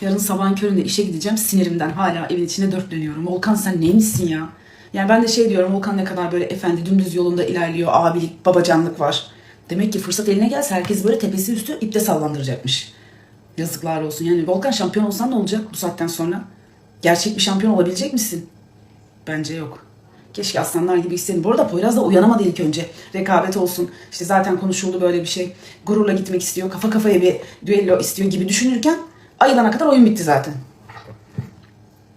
Yarın sabahın köründe işe gideceğim. Sinirimden hala evin içinde dört dönüyorum. Volkan sen neymişsin ya? Yani ben de şey diyorum Volkan ne kadar böyle efendi dümdüz yolunda ilerliyor. Abilik, babacanlık var. Demek ki fırsat eline gelse herkes böyle tepesi üstü iple sallandıracakmış. Yazıklar olsun. Yani Volkan şampiyon olsan ne olacak bu saatten sonra? Gerçek bir şampiyon olabilecek misin? Bence yok. Keşke aslanlar gibi istedim. Bu arada Poyraz da uyanamadı ilk önce. Rekabet olsun. İşte zaten konuşuldu böyle bir şey. Gururla gitmek istiyor. Kafa kafaya bir düello istiyor gibi düşünürken ayılana kadar oyun bitti zaten.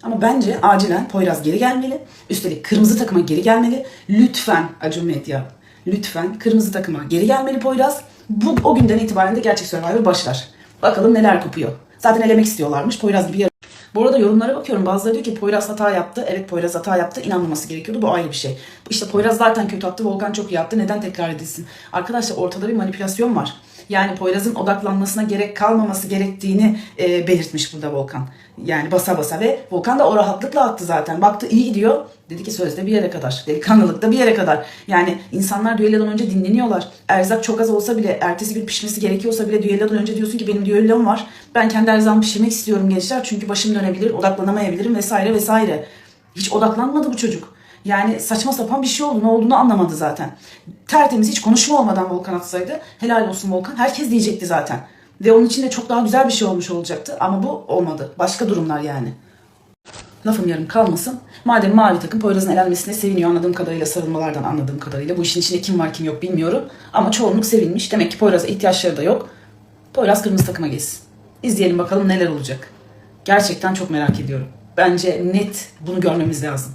Ama bence acilen Poyraz geri gelmeli. Üstelik kırmızı takıma geri gelmeli. Lütfen Acun Medya. Lütfen kırmızı takıma geri gelmeli Poyraz. Bu, o günden itibaren de gerçek Survivor başlar. Bakalım neler kopuyor. Zaten elemek istiyorlarmış. Poyraz gibi bu arada yorumlara bakıyorum. Bazıları diyor ki Poyraz hata yaptı. Evet Poyraz hata yaptı. İnanmaması gerekiyordu. Bu ayrı bir şey. İşte Poyraz zaten kötü attı. Volkan çok iyi yaptı. Neden tekrar edilsin? Arkadaşlar ortada bir manipülasyon var. Yani Poyraz'ın odaklanmasına gerek kalmaması gerektiğini e, belirtmiş burada Volkan. Yani basa basa ve Volkan da o rahatlıkla attı zaten. Baktı iyi gidiyor. Dedi ki sözde bir yere kadar. Delikanlılıkta bir yere kadar. Yani insanlar düellodan önce dinleniyorlar. Erzak çok az olsa bile, ertesi gün pişmesi gerekiyorsa bile düellodan önce diyorsun ki benim düellom var. Ben kendi erzağımı pişirmek istiyorum gençler. Çünkü başım dönebilir, odaklanamayabilirim vesaire vesaire. Hiç odaklanmadı bu çocuk. Yani saçma sapan bir şey oldu. Ne olduğunu anlamadı zaten. Tertemiz hiç konuşma olmadan Volkan atsaydı helal olsun Volkan. Herkes diyecekti zaten. Ve onun için de çok daha güzel bir şey olmuş olacaktı. Ama bu olmadı. Başka durumlar yani. Lafım yarım kalmasın. Madem mavi takım Poyraz'ın elenmesine seviniyor anladığım kadarıyla sarılmalardan anladığım kadarıyla. Bu işin içinde kim var kim yok bilmiyorum. Ama çoğunluk sevinmiş. Demek ki Poyraz'a ihtiyaçları da yok. Poyraz kırmızı takıma geçsin. İzleyelim bakalım neler olacak. Gerçekten çok merak ediyorum. Bence net bunu görmemiz lazım.